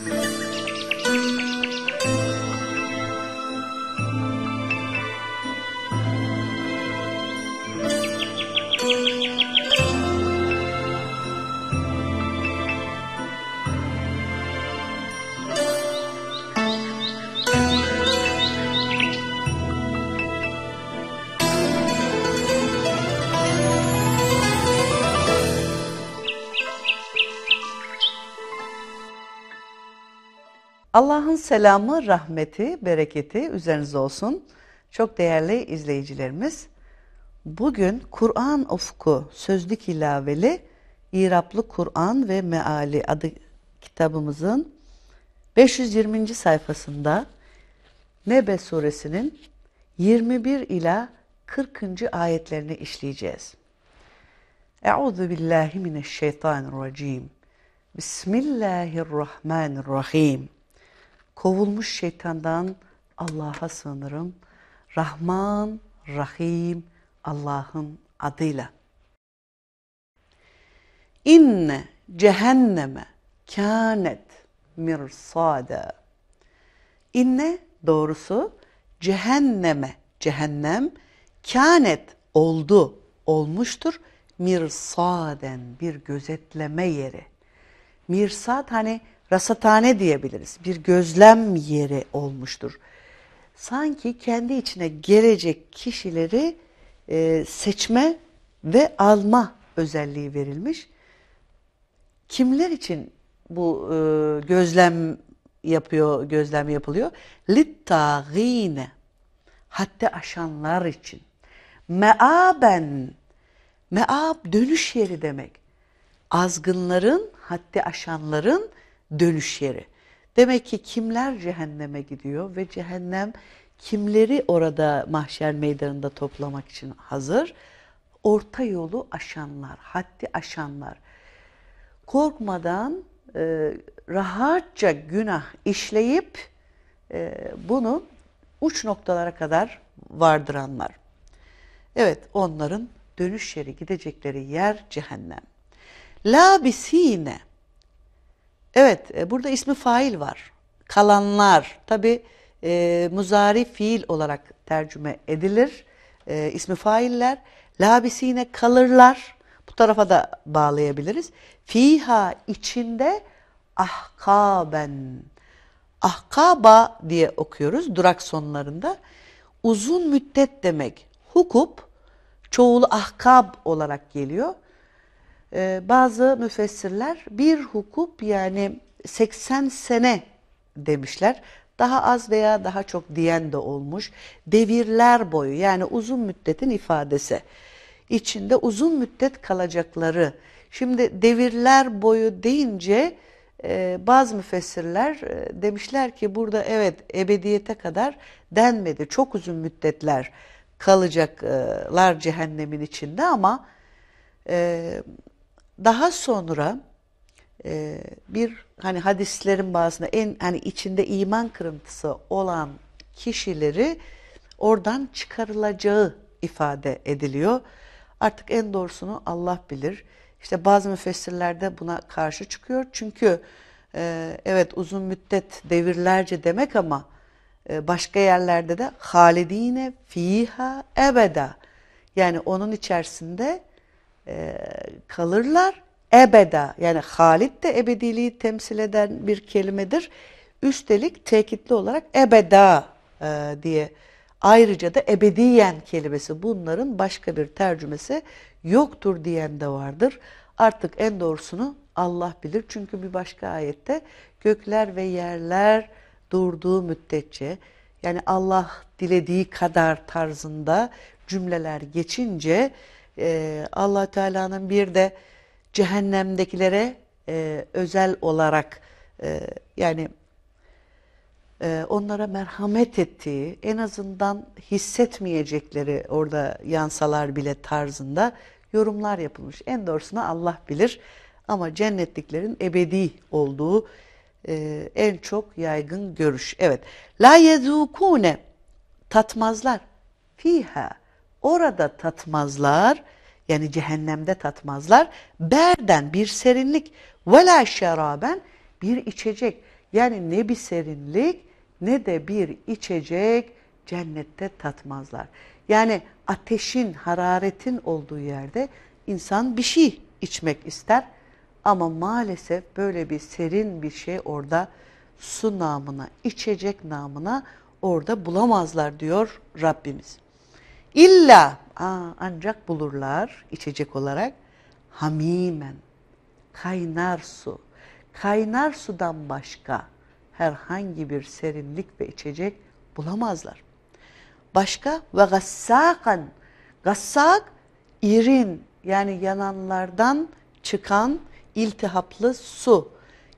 Mm-hmm. Allah'ın selamı, rahmeti, bereketi üzerinize olsun. Çok değerli izleyicilerimiz, bugün Kur'an Ufku Sözlük İlaveli İraplı Kur'an ve Meali adı kitabımızın 520. sayfasında Nebe suresinin 21 ila 40. ayetlerini işleyeceğiz. Euzu billahi mineşşeytanirracim. Bismillahirrahmanirrahim. Kovulmuş şeytandan Allah'a sığınırım. Rahman, Rahim Allah'ın adıyla. İnne cehenneme kânet mirsada. İnne doğrusu cehenneme, cehennem kânet oldu, olmuştur. Mirsaden bir gözetleme yeri. Mirsad hani rasathane diyebiliriz. Bir gözlem yeri olmuştur. Sanki kendi içine gelecek kişileri e, seçme ve alma özelliği verilmiş. Kimler için bu e, gözlem yapıyor, gözlem yapılıyor? Littagine hatta aşanlar için. Meaben meab dönüş yeri demek. Azgınların, hatta aşanların dönüş yeri. Demek ki kimler cehenneme gidiyor ve cehennem kimleri orada mahşer meydanında toplamak için hazır? Orta yolu aşanlar, haddi aşanlar. Korkmadan e, rahatça günah işleyip e, bunu uç noktalara kadar vardıranlar. Evet onların dönüş yeri gidecekleri yer cehennem. Labisine Evet, e, burada ismi fail var. Kalanlar, tabi e, muzari fiil olarak tercüme edilir. E, ismi failler, labisine kalırlar. Bu tarafa da bağlayabiliriz. Fiha içinde ahkaben. Ahkaba diye okuyoruz durak sonlarında. Uzun müddet demek. Hukup, çoğulu ahkab olarak geliyor. Ee, bazı müfessirler bir hukup yani 80 sene demişler. Daha az veya daha çok diyen de olmuş. Devirler boyu yani uzun müddetin ifadesi. İçinde uzun müddet kalacakları. Şimdi devirler boyu deyince e, bazı müfessirler e, demişler ki burada evet ebediyete kadar denmedi. Çok uzun müddetler kalacaklar cehennemin içinde ama e, daha sonra e, bir hani hadislerin bazısında en hani içinde iman kırıntısı olan kişileri oradan çıkarılacağı ifade ediliyor. Artık en doğrusunu Allah bilir. İşte bazı müfessirler de buna karşı çıkıyor. Çünkü e, evet uzun müddet devirlerce demek ama e, başka yerlerde de halidine fiha ebeda. Yani onun içerisinde e, kalırlar ebeda yani halit de ebediliği temsil eden bir kelimedir. Üstelik tekitli olarak ebeda e, diye ayrıca da ebediyen kelimesi bunların başka bir tercümesi yoktur diyen de vardır. Artık en doğrusunu Allah bilir. Çünkü bir başka ayette gökler ve yerler durduğu müddetçe yani Allah dilediği kadar tarzında cümleler geçince e, allah Teala'nın bir de cehennemdekilere e, özel olarak e, yani e, onlara merhamet ettiği, en azından hissetmeyecekleri orada yansalar bile tarzında yorumlar yapılmış. En doğrusunu Allah bilir ama cennetliklerin ebedi olduğu e, en çok yaygın görüş. Evet. La yezukune tatmazlar fiha orada tatmazlar yani cehennemde tatmazlar. Berden bir serinlik ve la şeraben bir içecek. Yani ne bir serinlik ne de bir içecek cennette tatmazlar. Yani ateşin, hararetin olduğu yerde insan bir şey içmek ister. Ama maalesef böyle bir serin bir şey orada su namına, içecek namına orada bulamazlar diyor Rabbimiz. İlla aa, ancak bulurlar içecek olarak hamimen, kaynar su. Kaynar sudan başka herhangi bir serinlik ve içecek bulamazlar. Başka ve gassakan. Gassak irin yani yananlardan çıkan iltihaplı su.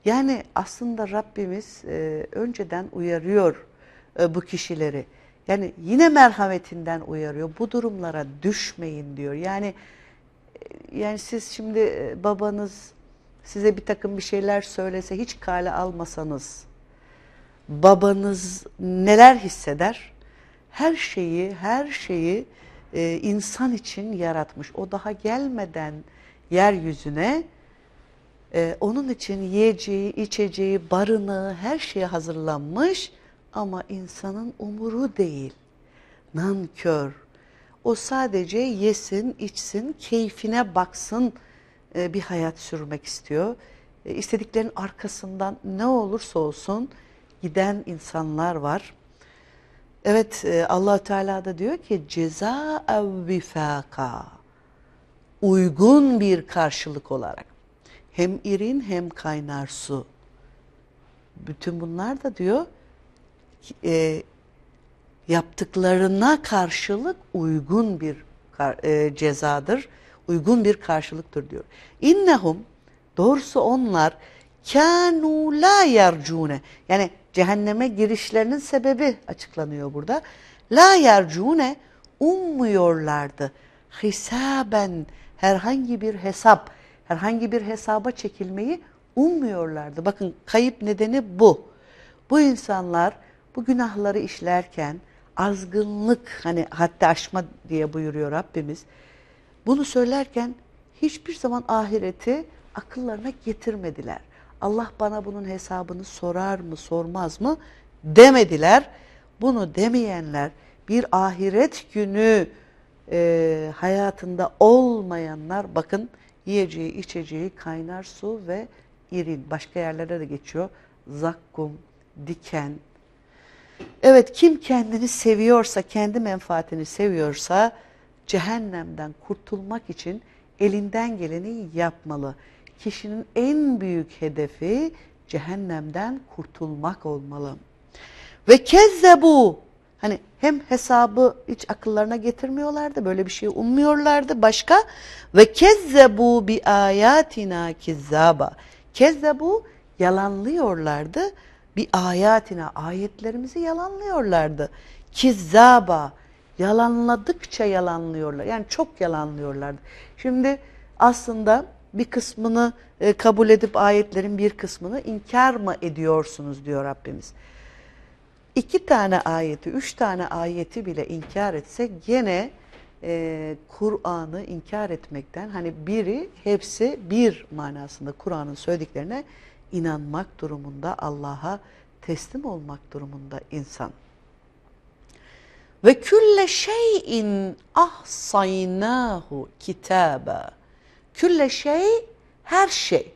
Yani aslında Rabbimiz e, önceden uyarıyor e, bu kişileri. Yani yine merhametinden uyarıyor. Bu durumlara düşmeyin diyor. Yani yani siz şimdi e, babanız size bir takım bir şeyler söylese hiç kale almasanız babanız neler hisseder? Her şeyi, her şeyi e, insan için yaratmış. O daha gelmeden yeryüzüne e, onun için yiyeceği, içeceği, barınağı her şeye hazırlanmış ama insanın umuru değil. Nankör. O sadece yesin, içsin, keyfine baksın e, bir hayat sürmek istiyor. E, istediklerinin arkasından ne olursa olsun giden insanlar var. Evet e, allah Teala da diyor ki ceza evvifaka uygun bir karşılık olarak hem irin hem kaynar su. Bütün bunlar da diyor e, yaptıklarına karşılık uygun bir e, cezadır, uygun bir karşılıktır diyor. İnnehum doğrusu onlar kânû la yercûne yani cehenneme girişlerinin sebebi açıklanıyor burada. La yercûne ummuyorlardı. Hisaben herhangi bir hesap, herhangi bir hesaba çekilmeyi ummuyorlardı. Bakın kayıp nedeni bu. Bu insanlar bu günahları işlerken azgınlık hani hatta aşma diye buyuruyor Rabbimiz. Bunu söylerken hiçbir zaman ahireti akıllarına getirmediler. Allah bana bunun hesabını sorar mı sormaz mı demediler. Bunu demeyenler bir ahiret günü e, hayatında olmayanlar bakın yiyeceği içeceği kaynar su ve irin başka yerlerde de geçiyor. Zakkum, diken. Evet kim kendini seviyorsa, kendi menfaatini seviyorsa cehennemden kurtulmak için elinden geleni yapmalı. Kişinin en büyük hedefi cehennemden kurtulmak olmalı. Ve kezzebu hani hem hesabı hiç akıllarına getirmiyorlardı, böyle bir şey ummuyorlardı. Başka ve kezzebu bi ayatina kizzaba. Kezzebu yalanlıyorlardı. Bir ayatina ayetlerimizi yalanlıyorlardı. Kizzaba yalanladıkça yalanlıyorlar. Yani çok yalanlıyorlardı. Şimdi aslında bir kısmını e, kabul edip ayetlerin bir kısmını inkar mı ediyorsunuz diyor Rabbimiz. İki tane ayeti, üç tane ayeti bile inkar etse gene e, Kur'an'ı inkar etmekten hani biri hepsi bir manasında Kur'an'ın söylediklerine inanmak durumunda Allah'a teslim olmak durumunda insan. Ve külle şeyin ahsaynahu kitaba. Külle şey her şey.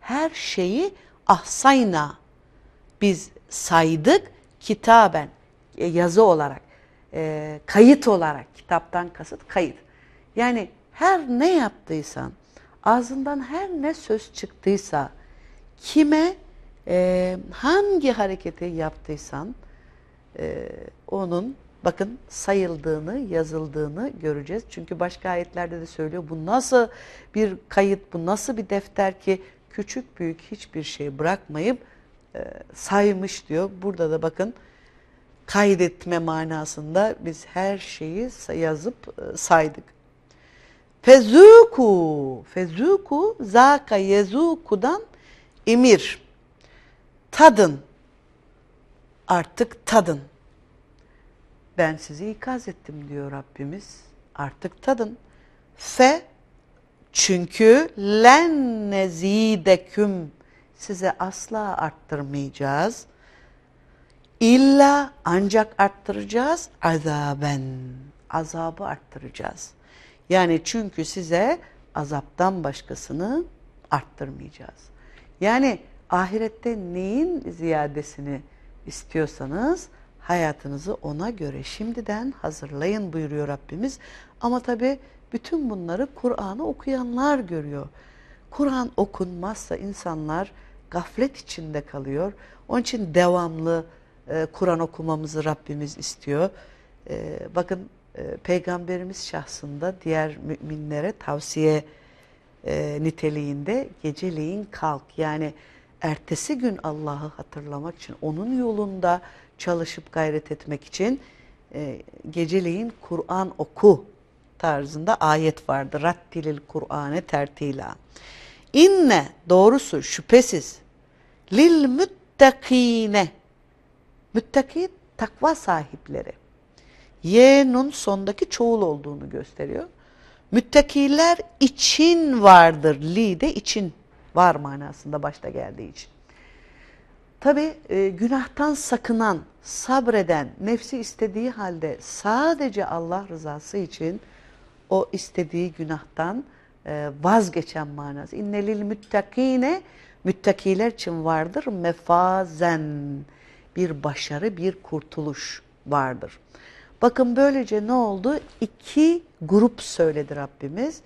Her şeyi ahsayna biz saydık kitaben e, yazı olarak, e, kayıt olarak, kitaptan kasıt kayıt. Yani her ne yaptıysan, ağzından her ne söz çıktıysa, kime e, hangi hareketi yaptıysan, e, onun bakın sayıldığını, yazıldığını göreceğiz. Çünkü başka ayetlerde de söylüyor bu nasıl bir kayıt, bu nasıl bir defter ki küçük büyük hiçbir şey bırakmayıp e, saymış diyor. Burada da bakın kaydetme manasında biz her şeyi yazıp e, saydık. Fezuku, fezuku, zaka yezukudan emir. Tadın, artık tadın. Ben sizi ikaz ettim diyor Rabbimiz. Artık tadın. Fe çünkü len nezideküm size asla arttırmayacağız. İlla ancak arttıracağız azaben. Azabı arttıracağız. Yani çünkü size azaptan başkasını arttırmayacağız. Yani ahirette neyin ziyadesini istiyorsanız hayatınızı ona göre şimdiden hazırlayın buyuruyor Rabbimiz. Ama tabi bütün bunları Kur'an'ı okuyanlar görüyor. Kur'an okunmazsa insanlar gaflet içinde kalıyor. Onun için devamlı e, Kur'an okumamızı Rabbimiz istiyor. E, bakın e, Peygamberimiz şahsında diğer müminlere tavsiye e, niteliğinde geceleyin kalk. Yani ertesi gün Allah'ı hatırlamak için, onun yolunda çalışıp gayret etmek için e, geceleyin Kur'an oku tarzında ayet vardı. Rattilil Kur'ane tertila. İnne doğrusu şüphesiz lil müttakine müttaki takva sahipleri. Y'nun sondaki çoğul olduğunu gösteriyor. Müttakiler için vardır. Li de için var manasında başta geldiği için. Tabi e, günahtan sakınan, sabreden, nefsi istediği halde sadece Allah rızası için o istediği günahtan e, vazgeçen manası. İnnelil müttakine müttakiler için vardır mefazen bir başarı, bir kurtuluş vardır. Bakın böylece ne oldu? İki grup söyledi Rabbimiz.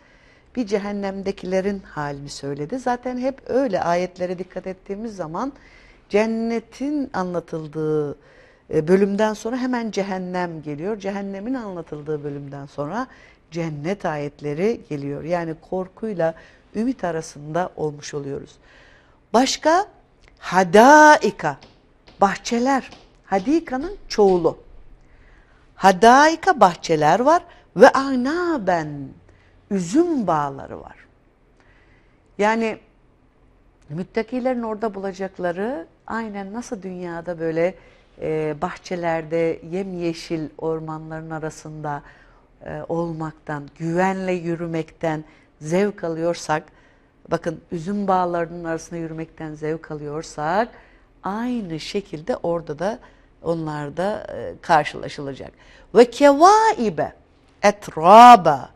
Bir cehennemdekilerin halini söyledi. Zaten hep öyle ayetlere dikkat ettiğimiz zaman cennetin anlatıldığı e, bölümden sonra hemen cehennem geliyor. Cehennemin anlatıldığı bölümden sonra cennet ayetleri geliyor. Yani korkuyla ümit arasında olmuş oluyoruz. Başka hadaika, bahçeler. Hadika'nın çoğulu. Hadaika bahçeler var ve anaben üzüm bağları var. Yani müttakilerin orada bulacakları aynen nasıl dünyada böyle e, bahçelerde yemyeşil ormanların arasında e, olmaktan, güvenle yürümekten zevk alıyorsak, bakın üzüm bağlarının arasında yürümekten zevk alıyorsak, aynı şekilde orada da onlar da e, karşılaşılacak. Ve kevaibe etraba.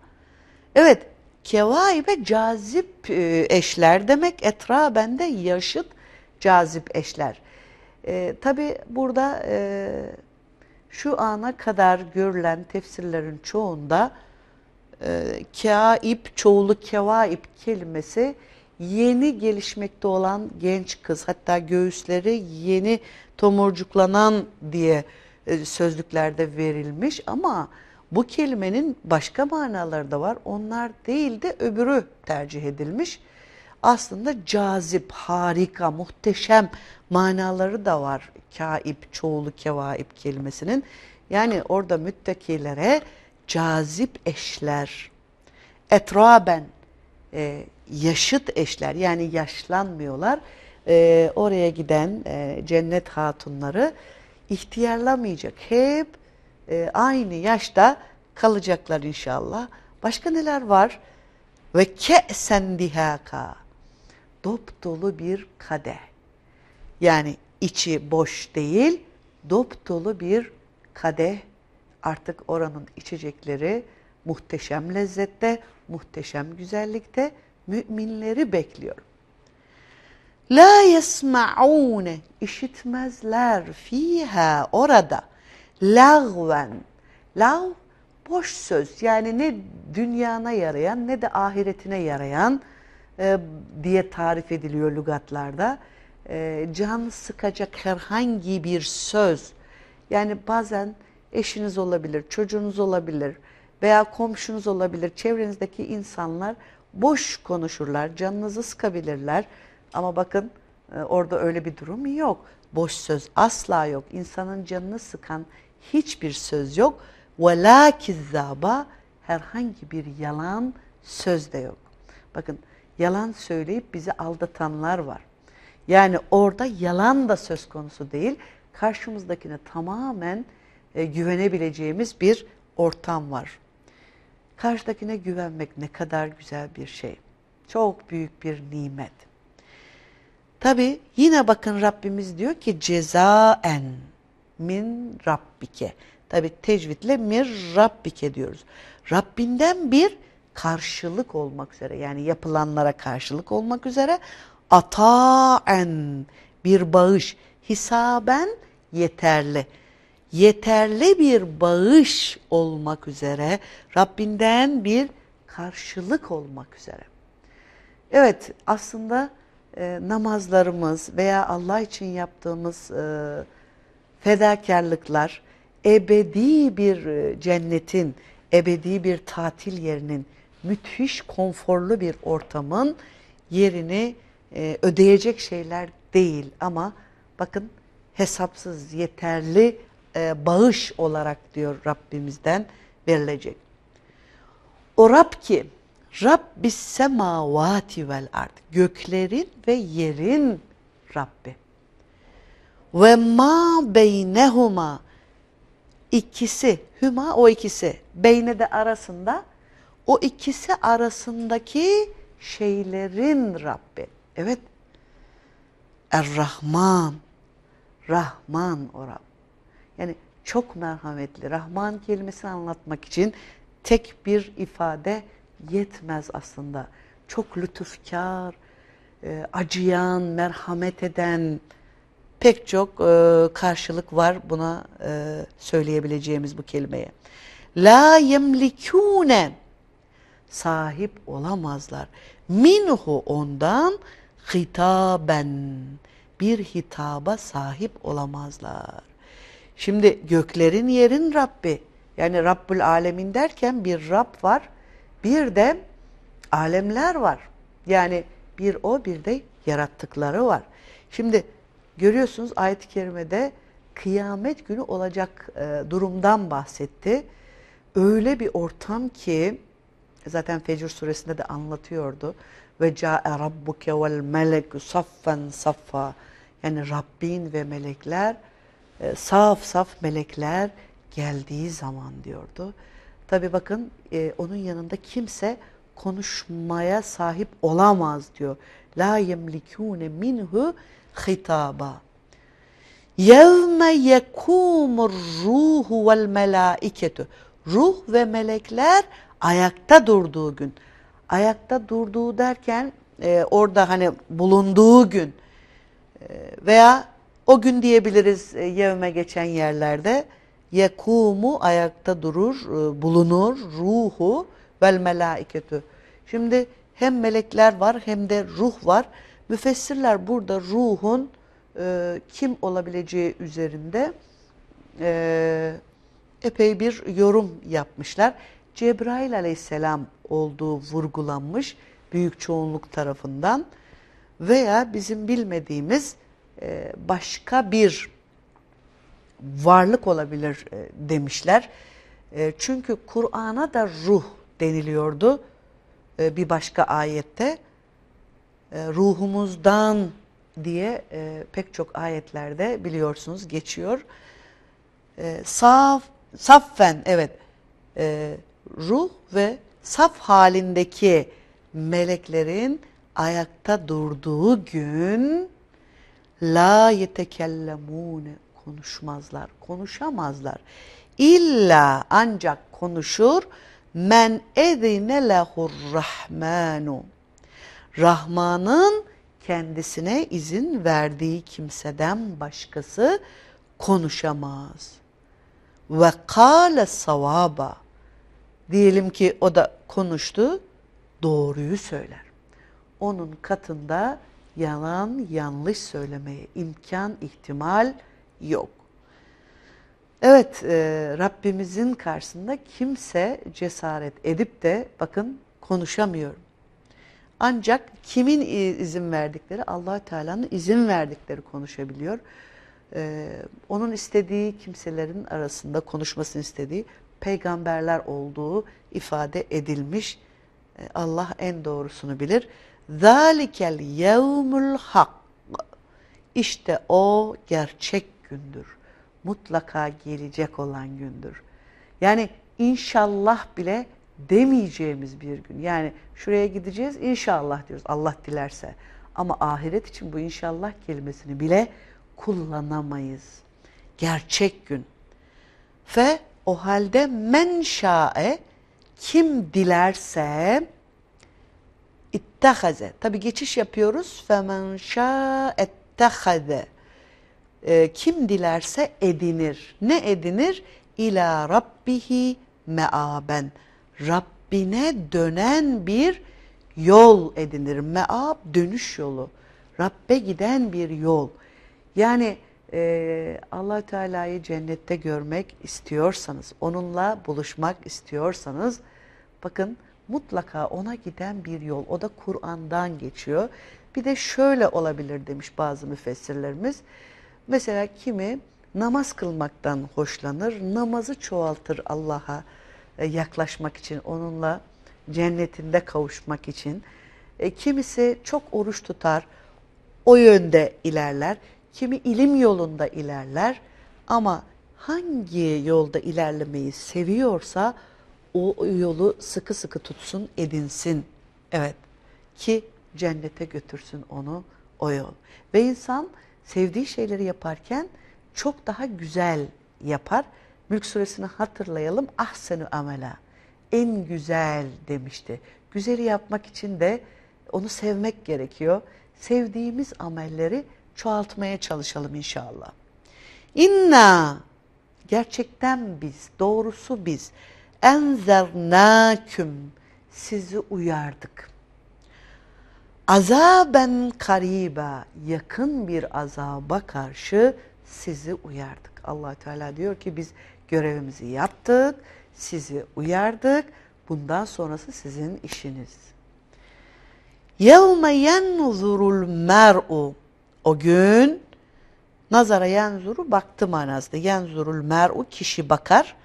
Evet, kevaibe cazip e, eşler demek. Etraben de yaşıt cazip eşler. E, Tabi burada e, şu ana kadar görülen tefsirlerin çoğunda e, kaip, çoğulu kevaip kelimesi yeni gelişmekte olan genç kız hatta göğüsleri yeni tomurcuklanan diye e, sözlüklerde verilmiş ama bu kelimenin başka manaları da var. Onlar değil de öbürü tercih edilmiş. Aslında cazip, harika, muhteşem manaları da var. Kaip, çoğulu kevaip kelimesinin. Yani orada müttakilere cazip eşler, etraben, e, yaşıt eşler yani yaşlanmıyorlar. E, oraya giden e, cennet hatunları ihtiyarlamayacak. Hep e, aynı yaşta kalacaklar inşallah. Başka neler var? Ve ke'sen dihaka. Dop dolu bir kadeh. Yani içi boş değil, dop dolu bir kadeh. Artık oranın içecekleri muhteşem lezzette, muhteşem güzellikte müminleri bekliyor. La yesma'une işitmezler fiha orada lagven. Lav boş söz yani ne dünyana yarayan ne de ahiretine yarayan e, diye tarif ediliyor lügatlarda. E, can sıkacak herhangi bir söz. Yani bazen eşiniz olabilir, çocuğunuz olabilir veya komşunuz olabilir. Çevrenizdeki insanlar boş konuşurlar, canınızı sıkabilirler. Ama bakın e, orada öyle bir durum yok. Boş söz asla yok. İnsanın canını sıkan hiçbir söz yok. Ve la kizzaba herhangi bir yalan söz de yok. Bakın yalan söyleyip bizi aldatanlar var. Yani orada yalan da söz konusu değil. Karşımızdakine tamamen e, güvenebileceğimiz bir ortam var. Karşıdakine güvenmek ne kadar güzel bir şey. Çok büyük bir nimet. Tabi yine bakın Rabbimiz diyor ki cezaen min rabbike. Tabi tecvidle mir rabbike diyoruz. Rabbinden bir karşılık olmak üzere yani yapılanlara karşılık olmak üzere ataen bir bağış hisaben yeterli. Yeterli bir bağış olmak üzere Rabbinden bir karşılık olmak üzere. Evet aslında e, namazlarımız veya Allah için yaptığımız e, fedakarlıklar ebedi bir e, cennetin, ebedi bir tatil yerinin, müthiş konforlu bir ortamın yerini e, ödeyecek şeyler değil ama bakın hesapsız yeterli e, bağış olarak diyor Rabbimizden verilecek. O Rab ki Rabbis semavati vel ard. Göklerin ve yerin Rabbi. Ve ma beynehuma ikisi, hüma o ikisi, beyne de arasında o ikisi arasındaki şeylerin Rabbi. Evet. Er-Rahman. Rahman o Rab. Yani çok merhametli. Rahman kelimesini anlatmak için tek bir ifade yetmez aslında. Çok lütufkar, e, acıyan, merhamet eden pek çok e, karşılık var buna e, söyleyebileceğimiz bu kelimeye. La yemlikune sahip olamazlar. Minhu ondan hitaben bir hitaba sahip olamazlar. Şimdi göklerin yerin Rabbi yani Rabbül Alemin derken bir Rab var bir de alemler var. Yani bir o bir de yarattıkları var. Şimdi görüyorsunuz ayet-i kerimede kıyamet günü olacak e, durumdan bahsetti. Öyle bir ortam ki zaten Fecr suresinde de anlatıyordu. Ve ca'e rabbuke vel melek saffen saffa. Yani Rabbin ve melekler e, saf saf melekler geldiği zaman diyordu. Tabi bakın e, onun yanında kimse konuşmaya sahip olamaz diyor. La yemlikune minhu hitaba. Yevme yekumur ruhu vel melaiketu. Ruh ve melekler ayakta durduğu gün. Ayakta durduğu derken e, orada hani bulunduğu gün e, veya o gün diyebiliriz e, yevme geçen yerlerde yekumu ayakta durur, e, bulunur, ruhu vel melaiketü. Şimdi hem melekler var hem de ruh var. Müfessirler burada ruhun e, kim olabileceği üzerinde e, epey bir yorum yapmışlar. Cebrail aleyhisselam olduğu vurgulanmış büyük çoğunluk tarafından veya bizim bilmediğimiz e, başka bir varlık olabilir e, demişler. E, çünkü Kur'an'a da ruh deniliyordu e, bir başka ayette. Ruhumuzdan diye pek çok ayetlerde biliyorsunuz geçiyor. Saf, saffen evet ruh ve saf halindeki meleklerin ayakta durduğu gün la yetekellemune konuşmazlar, konuşamazlar. İlla ancak konuşur men edine lehur rahmanu. Rahman'ın kendisine izin verdiği kimseden başkası konuşamaz. Ve kâle savaba. Diyelim ki o da konuştu, doğruyu söyler. Onun katında yalan, yanlış söylemeye imkan, ihtimal yok. Evet, e, Rabbimizin karşısında kimse cesaret edip de bakın konuşamıyorum. Ancak kimin izin verdikleri, allah Teala'nın izin verdikleri konuşabiliyor. Ee, onun istediği kimselerin arasında konuşmasını istediği peygamberler olduğu ifade edilmiş. Ee, Allah en doğrusunu bilir. ذَٰلِكَ الْيَوْمُ الْحَقِّ İşte o gerçek gündür. Mutlaka gelecek olan gündür. Yani inşallah bile demeyeceğimiz bir gün. Yani şuraya gideceğiz inşallah diyoruz Allah dilerse. Ama ahiret için bu inşallah kelimesini bile kullanamayız. Gerçek gün. Ve o halde men şae kim dilerse ittehaze. Tabi geçiş yapıyoruz. Femen şa ettehaze. Ee, kim dilerse edinir. Ne edinir? İla rabbihi meaben. Rabbine dönen bir yol edinir. Meab dönüş yolu. Rabbe giden bir yol. Yani e, allah Teala'yı cennette görmek istiyorsanız, onunla buluşmak istiyorsanız, bakın mutlaka ona giden bir yol. O da Kur'an'dan geçiyor. Bir de şöyle olabilir demiş bazı müfessirlerimiz. Mesela kimi namaz kılmaktan hoşlanır, namazı çoğaltır Allah'a yaklaşmak için, onunla cennetinde kavuşmak için. E, kimisi çok oruç tutar, o yönde ilerler. Kimi ilim yolunda ilerler ama hangi yolda ilerlemeyi seviyorsa o yolu sıkı sıkı tutsun, edinsin. Evet ki cennete götürsün onu o yol. Ve insan sevdiği şeyleri yaparken çok daha güzel yapar. Mülk suresini hatırlayalım. Ahsenü amela. En güzel demişti. Güzeli yapmak için de onu sevmek gerekiyor. Sevdiğimiz amelleri çoğaltmaya çalışalım inşallah. İnna gerçekten biz, doğrusu biz enzernâküm sizi uyardık. Azaben kariba yakın bir azaba karşı sizi uyardık. allah Teala diyor ki biz görevimizi yaptık, sizi uyardık. Bundan sonrası sizin işiniz. يَوْمَ يَنْظُرُ الْمَرْءُ O gün nazara yenzuru baktı manasında. Yenzurul mer'u kişi bakar.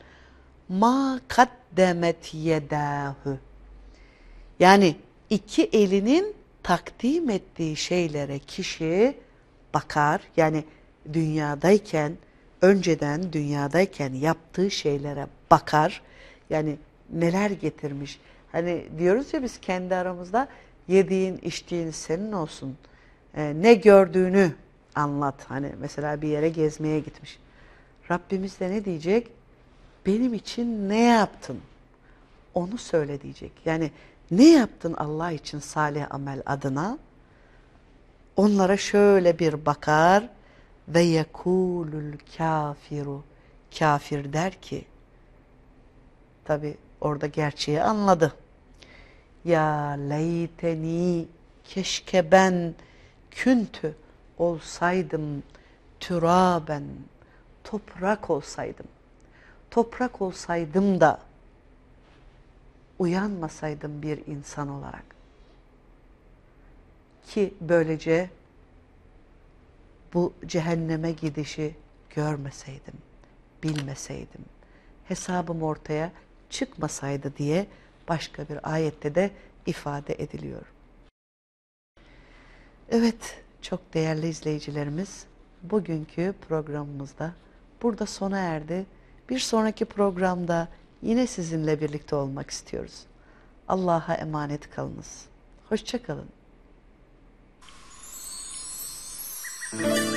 Ma kaddemet yedahu. Yani iki elinin takdim ettiği şeylere kişi bakar. Yani dünyadayken, önceden dünyadayken yaptığı şeylere bakar. Yani neler getirmiş. Hani diyoruz ya biz kendi aramızda yediğin, içtiğin senin olsun. Ee, ne gördüğünü anlat. Hani mesela bir yere gezmeye gitmiş. Rabbimiz de ne diyecek? Benim için ne yaptın? Onu söyle diyecek. Yani ne yaptın Allah için salih amel adına? Onlara şöyle bir bakar ve yekulul kafiru. Kafir der ki, tabi orada gerçeği anladı. Ya leyteni keşke ben küntü olsaydım türaben toprak olsaydım. Toprak olsaydım da uyanmasaydım bir insan olarak. Ki böylece bu cehenneme gidişi görmeseydim, bilmeseydim, hesabım ortaya çıkmasaydı diye başka bir ayette de ifade ediliyor. Evet, çok değerli izleyicilerimiz, bugünkü programımızda burada sona erdi. Bir sonraki programda yine sizinle birlikte olmak istiyoruz. Allah'a emanet kalınız. Hoşçakalın. Thank you.